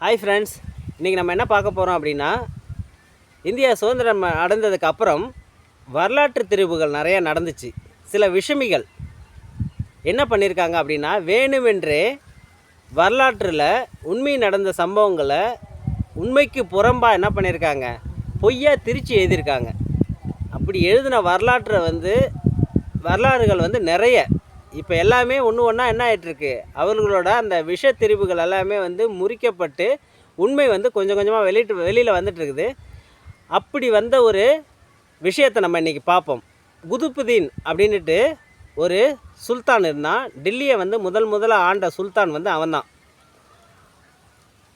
Hi friends இன்றைக்கி நம்ம என்ன பார்க்க போகிறோம் அப்படின்னா இந்தியா சுதந்திரம் அடைந்ததுக்கு அப்புறம் வரலாற்று திரிவுகள் நிறைய நடந்துச்சு. சில விஷமிகள். என்ன பண்ணியிருக்காங்க அப்படின்னா வேணுமென்றே வரலாற்றில் உண்மை நடந்த சம்பவங்களை உண்மைக்கு புறம்பாக என்ன பண்ணியிருக்காங்க பொய்யாக திரிச்சு எழுதியிருக்காங்க. அப்படி எழுதின வரலாற்றை வந்து வரலாறுகள் வந்து நிறைய இப்போ எல்லாமே ஒன்று ஒன்றா என்ன ஆயிட்டிருக்கு? அவர்களோட அந்த விஷ திரிவுகள் எல்லாமே வந்து முறிக்கப்பட்டு உண்மை வந்து கொஞ்சம் கொஞ்சமாக வெளியிட்டு வெளியில் வந்துட்டு இருக்குது அப்படி வந்த ஒரு விஷயத்தை நம்ம இன்றைக்கி பார்ப்போம். குதுப்புதீன் அப்படின்ட்டு ஒரு சுல்தான் இருந்தான். டெல்லியை வந்து முதல் முதல்ல ஆண்ட சுல்தான் வந்து அவன்தான்.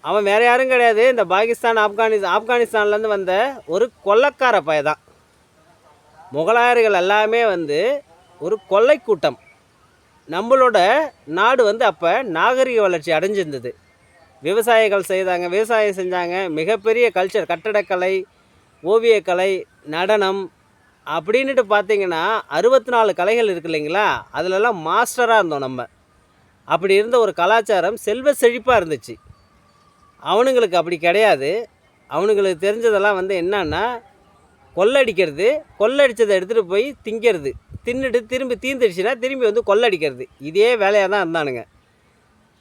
அவன் வேறு யாரும் கிடையாது. இந்த பாகிஸ்தான் ஆப்கானிஸ் ஆப்கானிஸ்தான்லேருந்து வந்த ஒரு கொள்ளக்கார பய தான் முகலாயர்கள் எல்லாமே வந்து ஒரு கொள்ளை கூட்டம் நம்மளோட நாடு வந்து அப்போ நாகரிக வளர்ச்சி அடைஞ்சிருந்தது. விவசாயிகள் செய்தாங்க விவசாயம் செஞ்சாங்க. மிகப்பெரிய கல்ச்சர் கட்டடக்கலை ஓவியக்கலை நடனம் அப்படின்ட்டு பார்த்தீங்கன்னா அறுபத்தி நாலு கலைகள் இருக்கு இல்லைங்களா? அதிலெல்லாம் மாஸ்டராக இருந்தோம் நம்ம. அப்படி இருந்த ஒரு கலாச்சாரம் செல்வ செழிப்பாக இருந்துச்சு. அவனுங்களுக்கு அப்படி கிடையாது. அவனுங்களுக்கு தெரிஞ்சதெல்லாம் வந்து என்னன்னா கொள்ளடிக்கிறது கொள்ளடிச்சதை எடுத்துகிட்டு போய் திங்கிறது. தின்னுட்டு திரும்பி தீந்துடுச்சுன்னா திரும்பி வந்து கொள்ளடிக்கிறது. இதே வேலையாக தான் இருந்தானுங்க.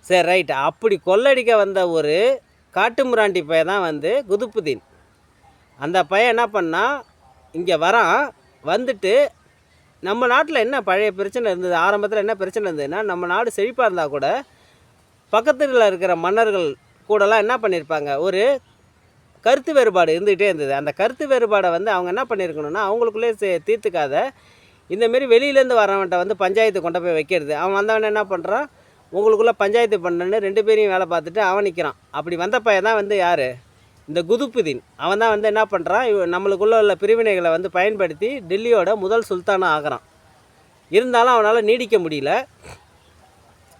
சரி ரைட் அப்படி கொள்ளடிக்க வந்த ஒரு காட்டுமுராண்டி பையன் தான் வந்து குதுப்புதீன் அந்த பையன் என்ன பண்ணால் இங்கே வரான். வந்துட்டு நம்ம நாட்டில் என்ன பழைய பிரச்சனை இருந்தது? ஆரம்பத்தில் என்ன பிரச்சனை இருந்ததுன்னா நம்ம நாடு செழிப்பாக இருந்தால் கூட பக்கத்தில் இருக்கிற மன்னர்கள் கூடலாம் என்ன பண்ணியிருப்பாங்க ஒரு கருத்து வேறுபாடு இருந்துகிட்டே இருந்தது. அந்த கருத்து வேறுபாடை வந்து அவங்க என்ன பண்ணியிருக்கணும்னா அவங்களுக்குள்ளே சே- தீர்த்துக்காத இந்தமாரி வெளியிலேருந்து வரவன்ட்ட வந்து பஞ்சாயத்து கொண்டு போய் வைக்கிறது. அவன் வந்தவன் என்ன பண்ணுறான் உங்களுக்குள்ளே பஞ்சாயத்து பண்ணுன்னு ரெண்டு பேரையும் வேலை பார்த்துட்டு அவன் நிற்கிறான் அப்படி வந்த பையன் தான் வந்து யார்? இந்த குதுப்புதீன் அவன் தான் வந்து என்ன பண்ணுறான் நம்மளுக்குள்ள உள்ள பிரிவினைகளை வந்து பயன்படுத்தி டெல்லியோட முதல் சுல்தானாக ஆகிறான். இருந்தாலும் அவனால் நீடிக்க முடியல.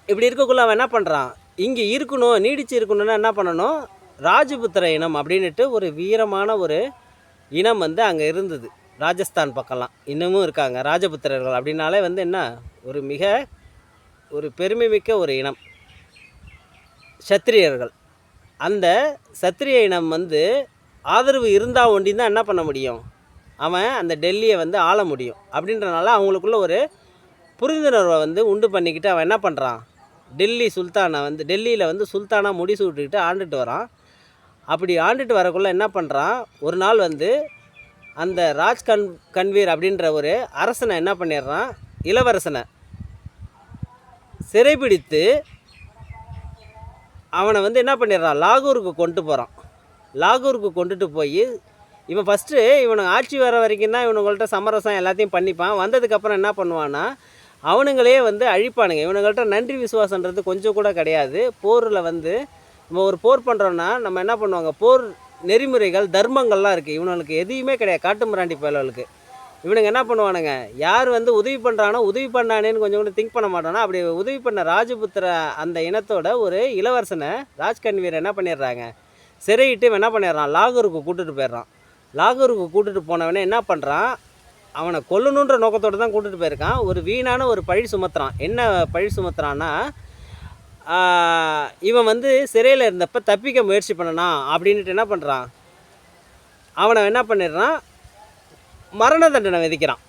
இப்படி இருக்கக்குள்ள அவன் என்ன பண்ணுறான் இங்கே இருக்கணும் நீடிச்சு இருக்கணும்னா என்ன பண்ணணும்? ராஜபுத்திர இனம் அப்படின்ட்டு ஒரு வீரமான ஒரு இனம் வந்து அங்கே இருந்தது. ராஜஸ்தான் பக்கம்லாம். இன்னமும் இருக்காங்க. ராஜபுத்திரர்கள் அப்படின்னாலே வந்து என்ன? ஒரு மிக ஒரு பெருமைமிக்க ஒரு இனம். சத்திரியர்கள். அந்த சத்திரிய இனம் வந்து ஆதரவு இருந்தால் ஒண்டி தான் என்ன பண்ண முடியும்? அவன் அந்த டெல்லியை வந்து ஆள முடியும். அப்படின்றனால அவங்களுக்குள்ள ஒரு புரிந்துணர்வை வந்து உண்டு பண்ணிக்கிட்டு அவன் என்ன பண்ணுறான் டெல்லி சுல்தானை வந்து டெல்லியில் வந்து சுல்தானாக முடிசூட்டுக்கிட்டு ஆண்டுட்டு வரான். அப்படி ஆண்டுட்டு வரக்குள்ள என்ன பண்ணுறான் ஒரு நாள் வந்து அந்த ராஜ் கண் கன்வீர் அப்படின்ற ஒரு அரசனை என்ன பண்ணிடுறான்? இளவரசனை. சிறைபிடித்து அவனை வந்து என்ன பண்ணிடுறான்? லாகூருக்கு கொண்டு போகிறான் லாகூருக்கு கொண்டுட்டு போய் இவன் ஃபஸ்ட்டு இவனுக்கு ஆட்சி வர வரைக்கும் தான் இவனுங்கள்ட்ட சமரசம் எல்லாத்தையும் பண்ணிப்பான். வந்ததுக்கப்புறம் என்ன பண்ணுவான்னா அவனுங்களே வந்து அழிப்பானுங்க. இவனுங்கள்ட்ட நன்றி விசுவாசன்றது கொஞ்சம் கூட கிடையாது. போரில் வந்து நம்ம ஒரு போர் பண்ணுறோன்னா நம்ம என்ன பண்ணுவாங்க? போர் நெறிமுறைகள் தர்மங்கள்லாம் இருக்குது இவனுங்களுக்கு எதையுமே கிடையாது. காட்டுமிராண்டி பயல்களுக்கு. இவனுங்க என்ன பண்ணுவானுங்க? யார் வந்து உதவி பண்ணுறானோ உதவி பண்ணானேன்னு கொஞ்சம் கூட திங்க் பண்ண மாட்டானா? அப்படி உதவி பண்ண ராஜபுத்திர அந்த இனத்தோட ஒரு இளவரசனை ராஜ்கன்வீர் என்ன பண்ணிடுறாங்க? சிறையிட்டு இவன் என்ன பண்ணிடுறான்? லாகூருக்கு கூட்டிட்டு போயிடுறான். லாகூருக்கு கூட்டுட்டு போனவனே என்ன பண்ணுறான் அவனை கொல்லணுன்ற நோக்கத்தோடு தான் கூட்டுட்டு போயிருக்கான். ஒரு வீணான ஒரு பழி சுமத்துறான். என்ன பழி சுமத்துறான்னா இவன் வந்து சிறையில் இருந்தப்ப தப்பிக்க முயற்சி பண்ணனா அப்படின்ட்டு என்ன பண்ணுறான் அவனை என்ன பண்ணிடுறான்? மரண தண்டனை விதிக்கிறான்.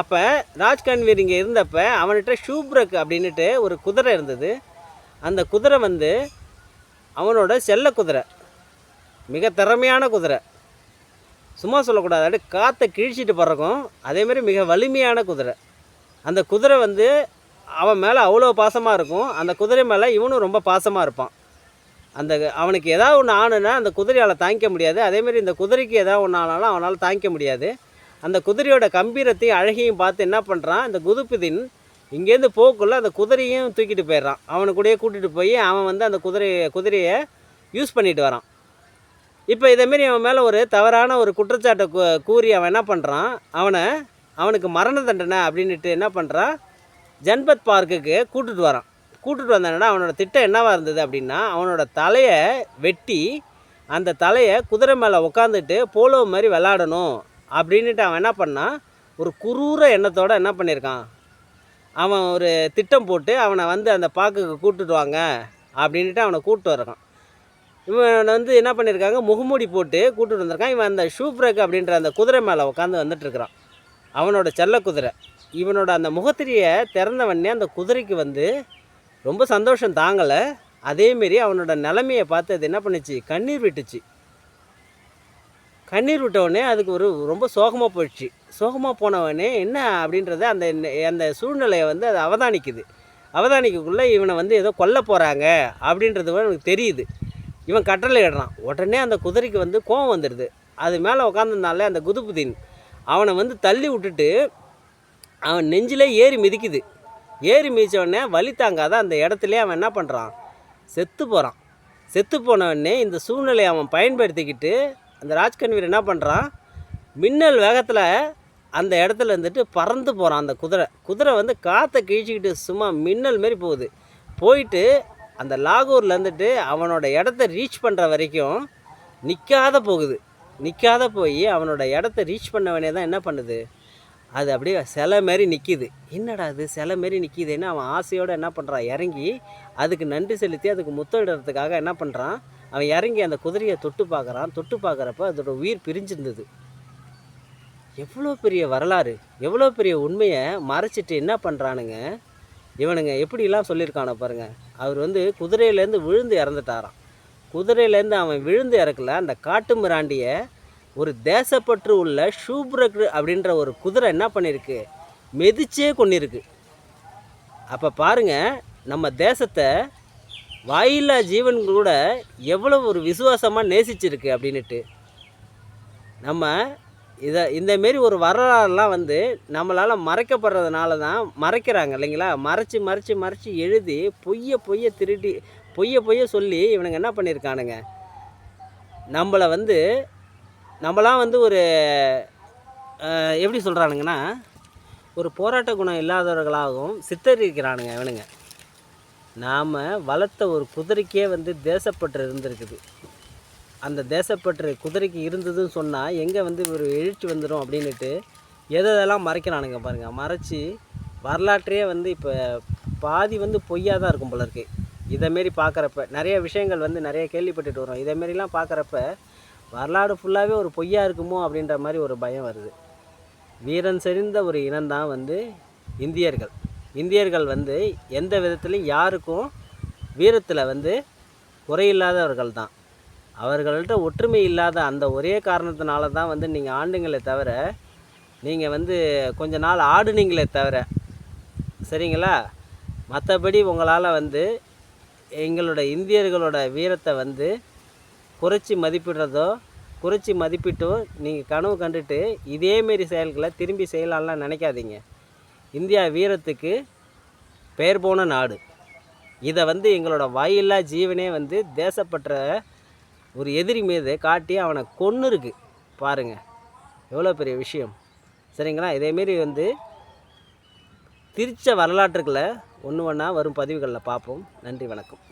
அப்போ ராஜ்கன்வீர் இங்கே இருந்தப்ப அவன்கிட்ட ஷூப்ரக் அப்படின்னுட்டு ஒரு குதிரை இருந்தது. அந்த குதிரை வந்து அவனோட செல்ல குதிரை. மிக திறமையான குதிரை. சும்மா சொல்லக்கூடாது. அப்படியே காற்றை கிழிச்சிட்டு பறக்கும். அதேமாரி மிக வலிமையான குதிரை. அந்த குதிரை வந்து அவன் மேலே அவ்வளோ பாசமாக இருக்கும். அந்த குதிரை மேலே இவனும் ரொம்ப பாசமாக இருப்பான். அந்த அவனுக்கு எதாவது ஒன்று ஆணுனா அந்த குதிரையால் தாங்கிக்க முடியாது. அதேமாரி இந்த குதிரைக்கு எதாவது ஒன்று ஆனாலும் அவனால் தாங்கிக்க முடியாது. அந்த குதிரையோட கம்பீரத்தையும் அழகையும் பார்த்து என்ன பண்ணுறான் இந்த குதுப்புதின் இங்கேருந்து போக்குள்ளே அந்த குதிரையும் தூக்கிட்டு போயிடுறான். அவனை கூடயே கூட்டிகிட்டு போய் அவன் வந்து அந்த குதிரை குதிரையை யூஸ் பண்ணிட்டு வரான். இப்போ இதேமாரி அவன் மேலே ஒரு தவறான ஒரு குற்றச்சாட்டை கூறி அவன் என்ன பண்ணுறான் அவனை அவனுக்கு மரண தண்டனை அப்படின்னுட்டு என்ன பண்ணுறான் ஜன்பத் பார்க்குக்கு கூட்டுட்டு வரான். கூட்டிட்டு வந்தானேன்னா அவனோட திட்டம் என்னவாக இருந்தது அப்படின்னா அவனோட தலையை வெட்டி அந்த தலையை குதிரை மேலே உட்காந்துட்டு போலோ மாதிரி விளாடணும் அப்படின்ட்டு அவன் என்ன பண்ணான்? ஒரு குரூர எண்ணத்தோடு என்ன பண்ணியிருக்கான் அவன் ஒரு திட்டம் போட்டு அவனை வந்து அந்த பாக்குக்கு கூட்டிட்டு வாங்க அப்படின்ட்டு அவனை கூப்பிட்டு வரான் இவன் வந்து என்ன பண்ணியிருக்காங்க முகமூடி போட்டு கூட்டிட்டு வந்திருக்கான். இவன் அந்த ஷூ பிரேக் அப்படின்ற அந்த குதிரை மேலே உட்காந்து வந்துட்டுருக்கிறான் அவனோட செல்ல குதிரை. இவனோட அந்த முகத்திரியை திறந்தவொடனே அந்த குதிரைக்கு வந்து ரொம்ப சந்தோஷம் தாங்கலை. அதேமாரி அவனோட நிலமையை பார்த்து அது என்ன பண்ணுச்சு? கண்ணீர் விட்டுச்சு. கண்ணீர் விட்டவொடனே அதுக்கு ஒரு ரொம்ப சோகமாக போயிடுச்சு. சோகமாக போனவனே என்ன அப்படின்றத அந்த அந்த சூழ்நிலையை வந்து அது அவதானிக்குது. அவதானிக்கக்குள்ளே இவனை வந்து ஏதோ கொல்ல போகிறாங்க அப்படின்றது எனக்கு தெரியுது. இவன் கட்டளை இடுறான். உடனே அந்த குதிரைக்கு வந்து கோவம் வந்துடுது. அது மேலே உட்காந்துருந்தாலே அந்த குதுபுதீன் அவனை வந்து தள்ளி விட்டுட்டு அவன் நெஞ்சிலே ஏறி மிதிக்குது. ஏறி மிதித்தவொடனே வலி தாங்காத அந்த இடத்துலயே அவன் என்ன பண்ணுறான் செத்து போகிறான் செத்து போனவொடனே இந்த சூழ்நிலையை அவன் பயன்படுத்திக்கிட்டு அந்த ராஜ்கன்வீர் என்ன பண்ணுறான் மின்னல் வேகத்தில் அந்த இடத்துல இருந்துட்டு பறந்து போகிறான் அந்த குதிரை. குதிரை வந்து காற்றை கிழிச்சிக்கிட்டு சும்மா மின்னல் மாரி போகுது. போயிட்டு அந்த லாகூரில் இருந்துட்டு அவனோட இடத்த ரீச் பண்ணுற வரைக்கும் நிற்காத போகுது. நிற்காத போய் அவனோட இடத்த ரீச் பண்ணவனே தான் என்ன பண்ணுது? அது அப்படியே சிலை மாரி நிற்கிது என்னடா அது சிலை மாரி நிற்கிதுன்னு அவன் ஆசையோடு என்ன பண்ணுறான் இறங்கி அதுக்கு நன்றி செலுத்தி அதுக்கு முத்தமிடுறதுக்காக என்ன பண்ணுறான் அவன் இறங்கி அந்த குதிரையை தொட்டு பார்க்குறான். தொட்டு பார்க்குறப்ப அதோட உயிர் பிரிஞ்சிருந்தது. எவ்வளோ பெரிய வரலாறு. எவ்வளோ பெரிய உண்மையை மறைச்சிட்டு என்ன பண்ணுறானுங்க இவனுங்க எப்படிலாம் சொல்லியிருக்கானோ பாருங்க. அவர் வந்து குதிரையிலேருந்து விழுந்து இறந்துட்டாராம். குதிரையிலேருந்து அவன் விழுந்து இறக்கல. அந்த காட்டு மிராண்டியை ஒரு தேசப்பற்று உள்ள ஷூப்ரக் அப்படின்ற ஒரு குதிரை என்ன பண்ணியிருக்கு மெதிச்சே கொண்டிருக்கு அப்போ பாருங்க நம்ம தேசத்தை வாயில்லா ஜீவன் கூட எவ்வளோ ஒரு விசுவாசமாக நேசிச்சிருக்கு அப்படின்ட்டு நம்ம இதை இந்தமாரி ஒரு வரலாறுலாம் வந்து நம்மளால் மறைக்கப்படுறதுனால தான் மறைக்கிறாங்க இல்லைங்களா? மறைச்சி மறைச்சி மறைச்சி எழுதி பொய்ய பொய்ய திருடி பொய்ய பொய்ய சொல்லி இவனுங்க என்ன பண்ணியிருக்கானுங்க நம்மளை வந்து நம்மளாம் வந்து ஒரு எப்படி சொல்கிறானுங்கன்னா ஒரு போராட்ட குணம் இல்லாதவர்களாகவும் சித்தரிக்கிறானுங்க இவனுங்க. நாம் வளர்த்த ஒரு குதிரைக்கே வந்து தேசப்பற்று இருந்திருக்குது. அந்த தேசப்பற்று குதிரைக்கு இருந்ததுன்னு சொன்னால் எங்கே வந்து ஒரு எழுச்சி வந்துடும் அப்படின்னுட்டு எதை எதெல்லாம் மறைக்கிறானுங்க பாருங்கள் மறைச்சி வரலாற்றையே வந்து இப்போ பாதி வந்து பொய்யாக தான் இருக்கும் போல இருக்குது இதேமாரி பார்க்குறப்ப நிறைய விஷயங்கள் வந்து நிறைய கேள்விப்பட்டுட்டு வரோம் இதேமாரிலாம் பார்க்குறப்ப வரலாறு ஃபுல்லாகவே ஒரு பொய்யா இருக்குமோ அப்படின்ற மாதிரி ஒரு பயம் வருது. வீரன் செறிந்த ஒரு இனம்தான் வந்து இந்தியர்கள். இந்தியர்கள் வந்து எந்த விதத்துலையும் யாருக்கும் வீரத்தில் வந்து குறையில்லாதவர்கள் தான் அவர்கள்ட்ட ஒற்றுமை இல்லாத அந்த ஒரே காரணத்தினால தான் வந்து நீங்கள் ஆண்டுங்களே தவிர நீங்கள் வந்து கொஞ்ச நாள் ஆடுனீங்களே தவிர சரிங்களா? மற்றபடி உங்களால் வந்து எங்களோட இந்தியர்களோட வீரத்தை வந்து குறைச்சி மதிப்பிடுறதோ குறைச்சி மதிப்பிட்டோ நீங்கள் கனவு கண்டுட்டு இதேமாரி செயல்களை திரும்பி செய்யலாம்லாம் நினைக்காதீங்க. இந்தியா வீரத்துக்கு பெயர் போன நாடு. இதை வந்து எங்களோட வாயில்லா ஜீவனே வந்து தேசப்பற்ற ஒரு எதிரி மீது காட்டி அவனை கொன்று இருக்கு பாருங்கள் எவ்வளோ பெரிய விஷயம். சரிங்களா? இதேமாரி வந்து திரிச்ச வரலாற்றுக்களை ஒன்று ஒன்றா வரும் பதிவுகளில் பார்ப்போம். நன்றி வணக்கம்.